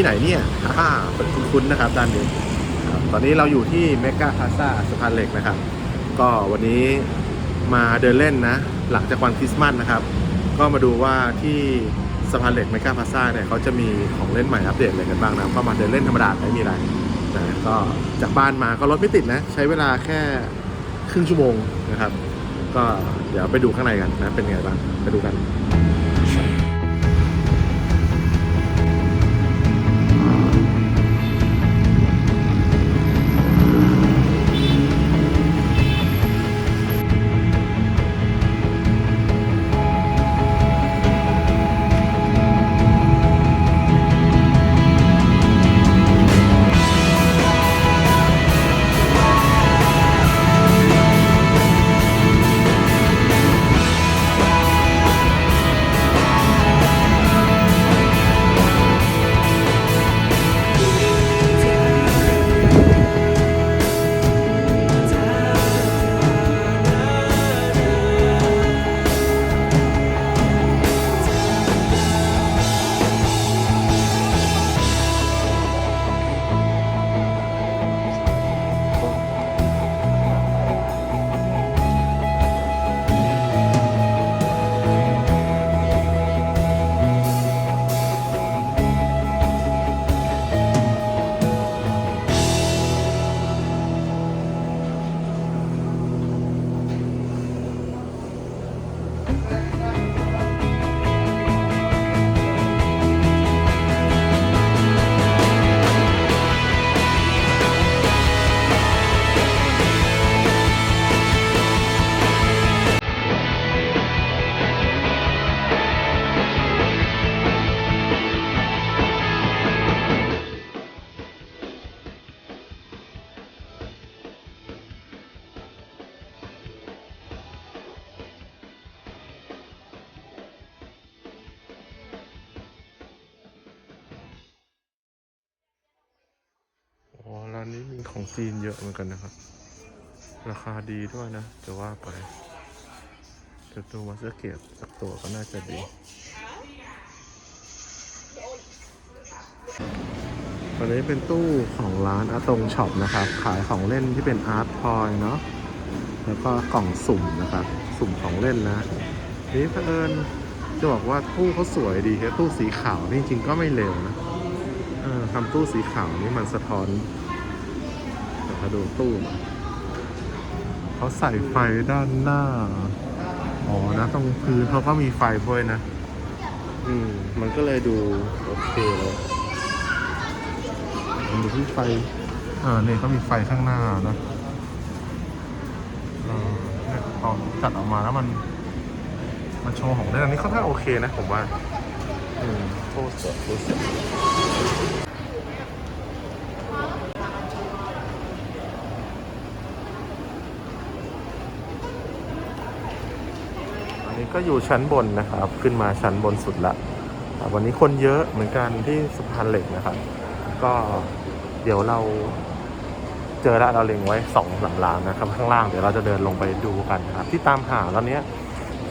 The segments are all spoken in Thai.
ที่ไหนเนี่ยอ่าเป็นคุ้นๆนะครับด้านนี้ครับตอนนี้เราอยู่ที่เมกาพาซาสะพานเหล็กนะครับ ก็วันนี้มาเดินเล่นนะ หลังจากวันคริสต์มาสนะครับ ก็มาดูว่าที่สะพานเหล็กเมกาพาซาเนี่ยเขาจะมีของเล่นใหม่อัปเดตอะไรกันบ้างนะ ก็มาเดินเล่นธรรมดาไม่มีอะไรนะก็จากบ้านมาก็รถไม่ติดนะ ใช้เวลาแค่ครึ่งชั่วโมงนะครับ ก็เดี๋ยวไปดูข้างในกันนะ เป็นไงบ้าง ไปดูกัน ของจีนเยอะเหมือนกันนะครับ ราคาดีด้วยนะ จะว่าไปจะตัวมาสเกตสักตัวก็น่าจะดี ตอนนี้เป็นตู้ของร้านอาตงช็อปนะครับ ขายของเล่นที่เป็นอาร์ตทอยเนาะ แล้วก็กล่องสุ่มนะครับ สุ่มของเล่นนะ นี่เผอิญจะบอกว่าตู้เขาสวยดีแค่ตู้สีขาวนี่จริงๆก็ไม่เลวนะทำตู้สีขาวนี่มันสะท้อน เดี๋ยวมาดูตู้หน่อยเขาใส่ไฟด้านหน้า อ๋อนะตรงพื้นเขาก็มีไฟด้วยนะ อืม มันก็เลยดูโอเคเลยมันดูที่ไฟ เออเนี่ยก็มีไฟข้างหน้านะเออเนี่ยตอนจัดออกมาแล้วมัน มันโชว์ของเล่นอันนี้ค่อนข้างโอเคนะผมว่า อืมโคตรสวยโคตรสวย อันนี้ ก็อยู่ชั้นบนนะครับ ขึ้นมาชั้นบนสุดละวันนี้คนเยอะเหมือนกันที่สะพานเหล็กนะครับ ก็เดี๋ยวเราเจอแล้วเราเล็งไว้สองสามร้านนะครับ ข้างล่างเดี๋ยวเราจะเดินลงไปดูกันนะครับ ที่ตามหาตอนเนี้ย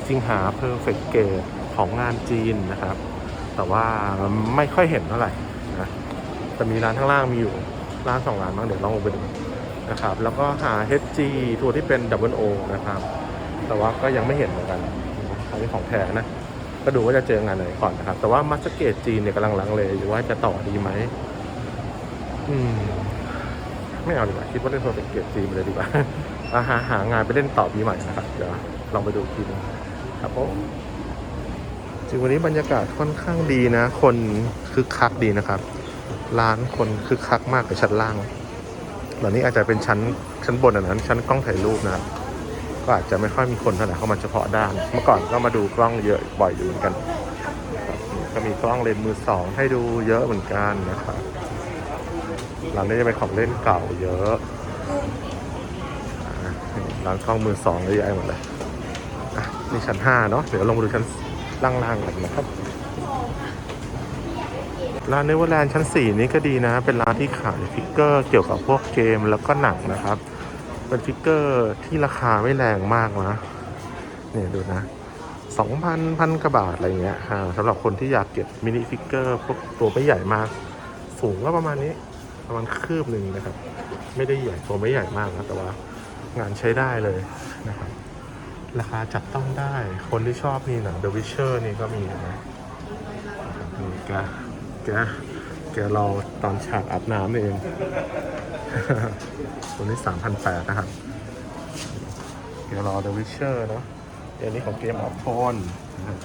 จริงหา perfect gate ของงานจีนนะครับ แต่ว่าไม่ค่อยเห็นเท่าไหร่นะแต่มีร้านข้างล่างมีอยู่ร้านสองร้านบ้างเดี๋ยวลองลงไปดูนะครับ แล้วก็หา HG ตัวที่เป็น Double O นะครับ แต่ว่าก็ยังไม่เห็นเหมือนกัน นนี้ของแท้นะ ก็ดูว่าจะเจองานไหนก่อนนะครับ แต่ว่ามัสเกตจีนเนี่ยกำลังลังเลอยู่ว่าจะต่อดีไหมอืม ไม่เอาดีกว่า คิดว่าเล่นโปรเจกต์จีนไปเลยดีกว่าอาหาหางานไปเล่นต่อปีใหม่นะครับ เดี๋ยวลองไปดูกทีนึงครับผมจริงวันนี้บรรยากาศค่อนข้างดีนะ คนคึกคักดีนะครับ ร้านคนคึกคักมากกว่าชั้นล่างเหล่านี้อาจจะเป็นชั้นชั้นบนอันนั้น ชั้นกล้องถ่ายรูปนะครับ ก็อาจจะไม่ค่อยมีคนเท่าไหร่เข้ามาเฉพาะด้าน เมื่อก่อนก็มาดูกล้องเยอะบ่อยอยู่เหมือนกัน ก็มีกล้องเลนส์มือสองให้ดูเยอะเหมือนกันนะครับร้านนี้จะเป็นของเล่นเก่าเยอะร้านกล้องมือสองเยอะแยะหมดเลยอะนี่ชั้นห้าเนาะเดี๋ยวลงมาดูชั้นล่างๆกันนะครับร้านเนเวอร์แลนด์ชั้นสี่นี้ก็ดีนะ เป็นร้านที่ขายฟิกเกอร์เกี่ยวกับพวกเกมแล้วก็หนังนะครับ เป็นฟิกเกอร์ที่ราคาไม่แรงมากนะเนี่ยดูนะสองพันพันกว่าบาทอะไรเงี้ยอ่าสำหรับคนที่อยากเก็บมินิฟิกเกอร์พวกตัวไม่ใหญ่มาก สูงก็ประมาณนี้ประมาณคืบหนึ่งนะครับ ไม่ได้ใหญ่ตัวไม่ใหญ่มากนะแต่ว่างานใช้ได้เลยนะครับ ราคาจับต้องได้คนที่ชอบนี่นัง The Witcher นี่ก็มีนะนี่แก แกแกรอตอนฉากอาบน้ำนี่เอง ตัวนี้3,800นะครับแกรอ The Witcher เนอะอันนี้ของเกมออฟโทนนะครับ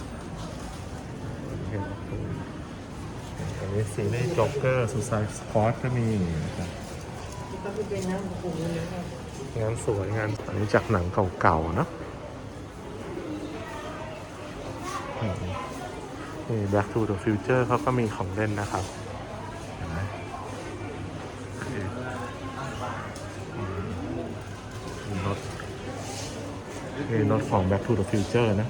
เกมออฟโทนอันนี้ซีรีส์จ็อกเกอร์สุดไซสปอร์ตก็มีนะครับงานสวยงานอันนี้จากหนังเก่าๆเนอะนี่ Back to the Future เขาก็มีของเล่นนะครับเห็นไหมนี่อืมมีรถ มีรถของ Back to the Future นะ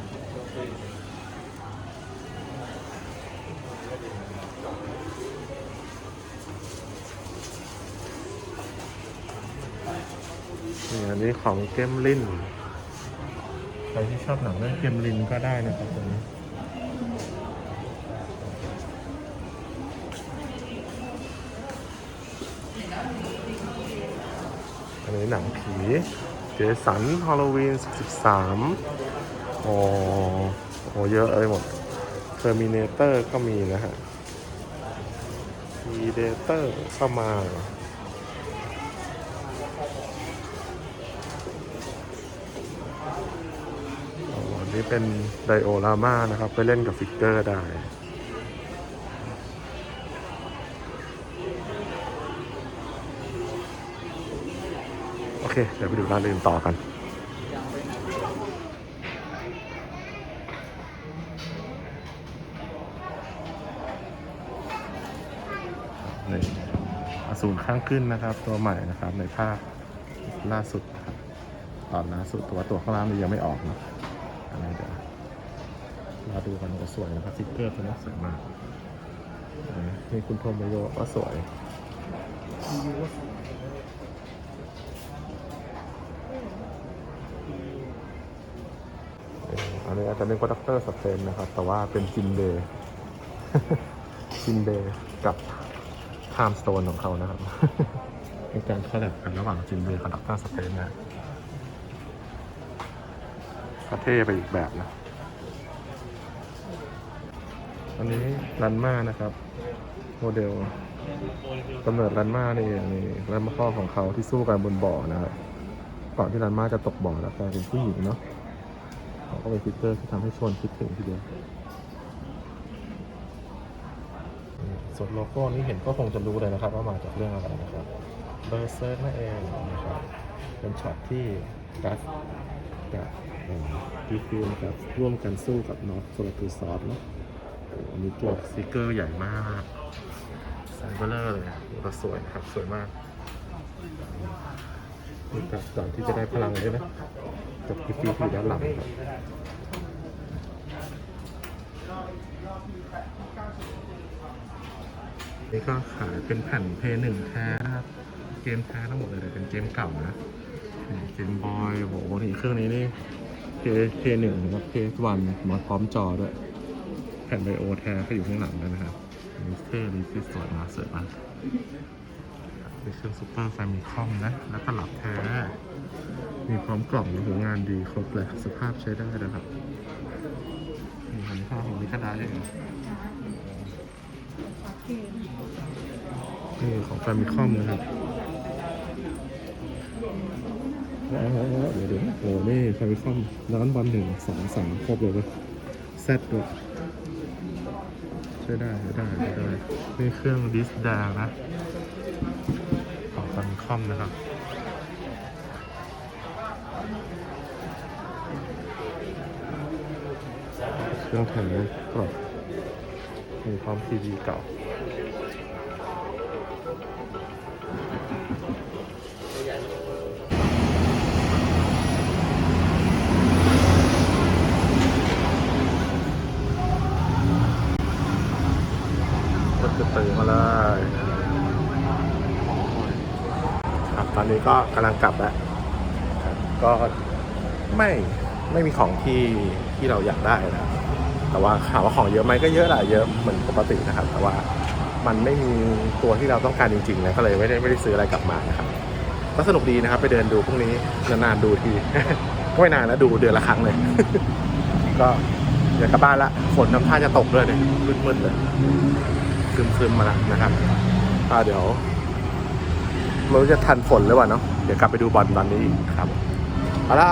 นี่อันนี้ของเกมลินใครที่ชอบหนังเรื่องเกมลินก็ได้นะครับตัวนี้อันนี้หนังผี เจสันฮอลโลวีน13โอ้โหเยอะเลยหมดเทอร์มินเตอร์ก็มีนะฮะมีเดเตอร์เข้ามาอ๋ออันนี้เป็นไดโอรามานะครับ ไปเล่นกับฟิกเกอร์ได้ โอเค เดี๋ยวไปดูร้านอื่นต่อกันนี่อสูรข้างขึ้นนะครับ ตัวใหม่นะครับ ในภาคล่าสุดครับตอนล่าสุดตัวตัวข้างล่างมันยังไม่ออกนะอันนี้เดี๋ยวเราดูกันก็สวยนะครับสติ๊กเกอร์ตัวนี้สวยมากนี่คุณโทโมโยก็สวย ออันนี้อาจจะเป็นคอดักเตอร์สเตนนะครับ แต่ว่าเป็นจินเบย์จินเบย์กับไทม์สโตนของเขานะครับเป็นการคอลแลบกันระหว่างจินเบย์กับดักเตอร์สเตนนะก็เท่ไปอีกแบบนะอันนี้รันมานะครับ โมเดลกำเนิดรันมานี่เองนี่รันมาข้อของเขาที่สู้กันบนบ่อนะครับก่อนที่รันมาจะตกบ่อแล้วกลายเป็นผู้หญิงเนาะ เขาก็เป็นฟิกเกอร์ที่ทำให้ชวนคิดถึงทีเดียวส่วนโลโก้นี้เห็นก็คงจะรู้เลยนะครับ ว่ามาจากเรื่องอะไรนะครับเบอร์เซิร์นั่นเองนะครับ เป็นช็อตที่กัสกับดีฟิลนะครับร่วมกันสู้กับน็อตโซลตูซอสเนาะโอ้โหอันนี้ตัวสติกเกอร์ใหญ่มากไซเบอร์เลอร์เลยก็สวยนะครับ สวยมากนี่กับก่อนที่จะได้พลังเลยนะ กับกิฟฟี่ที่ด้านหลังครับนี่ก็ขายเป็นแผ่นเพย์หนึ่งแท้นะครับเกมแท้ทั้งหมดเลยแต่เป็นเกมเก่านะเกมบอยโหนี่เครื่องนี้นี่เพย์เพย์หนึ่งนะครับเพย์วันมาพร้อมจอด้วย แผ่นไบโอแท้ก็อยู่ข้างหลังด้วยนะครับมิสเตอร์รีฟิสสวยมากสวยมากเป็นเครื่องซูเปอร์แฟมิคอมนะ แล้วตลับแท้ มีพร้อมกล่องแล้วหัวงานดีครบเลยสภาพใช้ได้นะครับนี่หันข้าวของนิคาดาเองนี่ของแฟมิคอมนะครับเดี๋ยวเดี๋ยวโอ้นี่แฟมิคอมร้านบอลหนึ่งสองสามครบเลยเลยแซดด้วยใช้ได้ใช้ได้ใช้ได้นี่เครื่องดิสดานะ ของแฟมิคอมนะครับ รื่องแผ่นนี้กรอบมีพร้อมทีวีเก่าก็ตื่นมาเลยครับตอนนี้ก็กำลังกลับแล้วครับก็ไม่ไม่มีของที่ที่เราอยากได้นะ แต่ว่าถามว่าของเยอะไหมก็เยอะแหละเยอะเหมือนปกตินะครับ แต่ว่ามันไม่มีตัวที่เราต้องการจริงๆนะก็เลยไม่ได้ไม่ได้ซื้ออะไรกลับมานะครับก็สนุกดีนะครับ ไปเดินดูพวกนี้นานๆดูทีก็ไม่นานนะดูเดือนละครั้งเลย ก็เดี๋ยวกลับบ้านละฝนน้ำท่าจะตกด้วยเนี่ยมืดๆเลยซึมๆมาแล้วนะครับอ่าเดี๋ยวไม่รู้จะทันฝนหรือเปล่าเนาะเดี๋ยวกลับไปดูบอลตอนนี้ครับเอาล่ะ